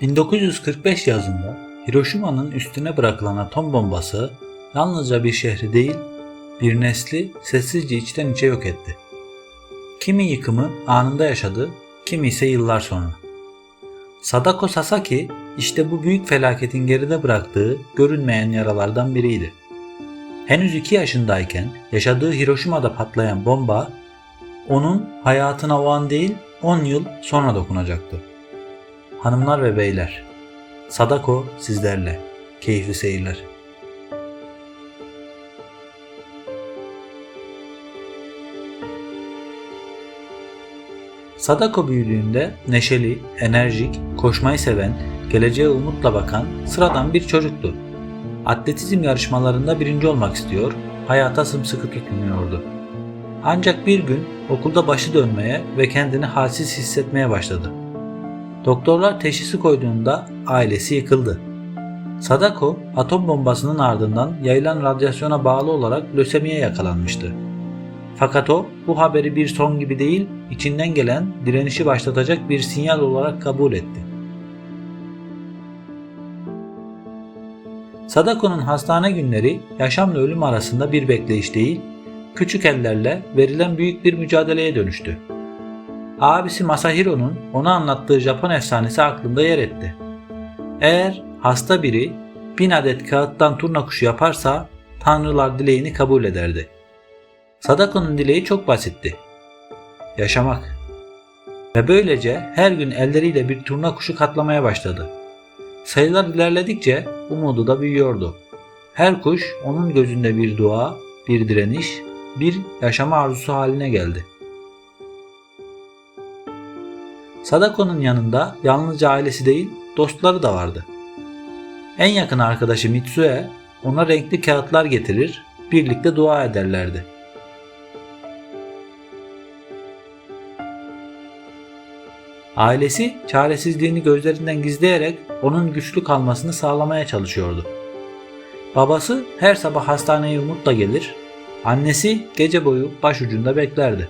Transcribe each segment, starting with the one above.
1945 yazında Hiroşima'nın üstüne bırakılan atom bombası yalnızca bir şehri değil, bir nesli sessizce içten içe yok etti. Kimi yıkımı anında yaşadı, kimi ise yıllar sonra. Sadako Sasaki işte bu büyük felaketin geride bıraktığı görünmeyen yaralardan biriydi. Henüz 2 yaşındayken yaşadığı Hiroşima'da patlayan bomba onun hayatına o an değil 10 yıl sonra dokunacaktı. Hanımlar ve beyler, Sadako sizlerle. Keyifli seyirler. Sadako büyüdüğünde neşeli, enerjik, koşmayı seven, geleceğe umutla bakan sıradan bir çocuktu. Atletizm yarışmalarında birinci olmak istiyor, hayata sımsıkı tutunuyordu. Ancak bir gün okulda başı dönmeye ve kendini halsiz hissetmeye başladı. Doktorlar teşhisi koyduğunda ailesi yıkıldı. Sadako atom bombasının ardından yayılan radyasyona bağlı olarak lösemiye yakalanmıştı. Fakat o bu haberi bir son gibi değil, içinden gelen direnişi başlatacak bir sinyal olarak kabul etti. Sadako'nun hastane günleri yaşamla ölüm arasında bir bekleyiş değil, küçük ellerle verilen büyük bir mücadeleye dönüştü. Abisi Masahiro'nun ona anlattığı Japon efsanesi aklında yer etti. Eğer hasta biri bin adet kağıttan turna kuşu yaparsa tanrılar dileğini kabul ederdi. Sadako'nun dileği çok basitti. Yaşamak. Ve böylece her gün elleriyle bir turna kuşu katlamaya başladı. Sayılar ilerledikçe umudu da büyüyordu. Her kuş onun gözünde bir dua, bir direniş, bir yaşama arzusu haline geldi. Sadako'nun yanında yalnızca ailesi değil, dostları da vardı. En yakın arkadaşı Mitsue ona renkli kağıtlar getirir, birlikte dua ederlerdi. Ailesi çaresizliğini gözlerinden gizleyerek onun güçlü kalmasını sağlamaya çalışıyordu. Babası her sabah hastaneye umutla gelir, annesi gece boyu başucunda beklerdi.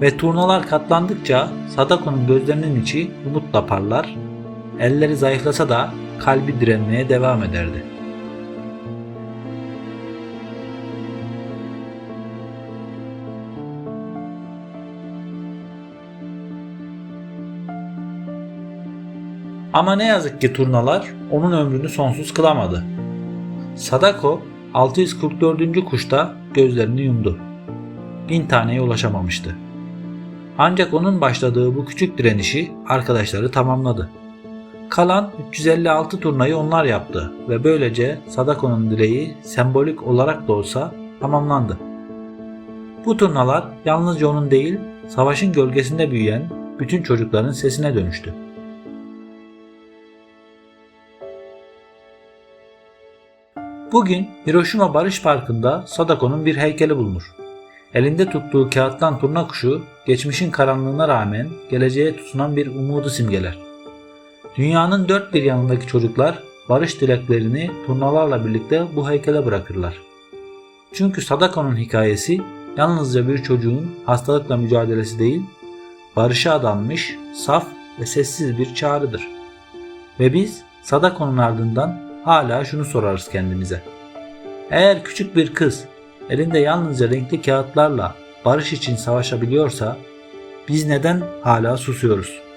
Ve turnalar katlandıkça Sadako'nun gözlerinin içi umutla parlar, elleri zayıflasa da kalbi direnmeye devam ederdi. Ama ne yazık ki turnalar onun ömrünü sonsuz kılamadı. Sadako 644. kuşta gözlerini yumdu. Bin taneye ulaşamamıştı. Ancak onun başladığı bu küçük direnişi arkadaşları tamamladı. Kalan 356 turnayı onlar yaptı ve böylece Sadako'nun dileği sembolik olarak da olsa tamamlandı. Bu turnalar yalnızca onun değil, savaşın gölgesinde büyüyen bütün çocukların sesine dönüştü. Bugün Hiroşima Barış Parkı'nda Sadako'nun bir heykeli bulunur. Elinde tuttuğu kağıttan turna kuşu geçmişin karanlığına rağmen geleceğe tutunan bir umudu simgeler. Dünyanın dört bir yanındaki çocuklar barış dileklerini turnalarla birlikte bu heykele bırakırlar. Çünkü Sadako'nun hikayesi yalnızca bir çocuğun hastalıkla mücadelesi değil, barışa adanmış, saf ve sessiz bir çağrıdır. Ve biz Sadako'nun ardından hala şunu sorarız kendimize. Eğer küçük bir kız elinde yalnızca renkli kağıtlarla barış için savaşabiliyorsa biz neden hala susuyoruz?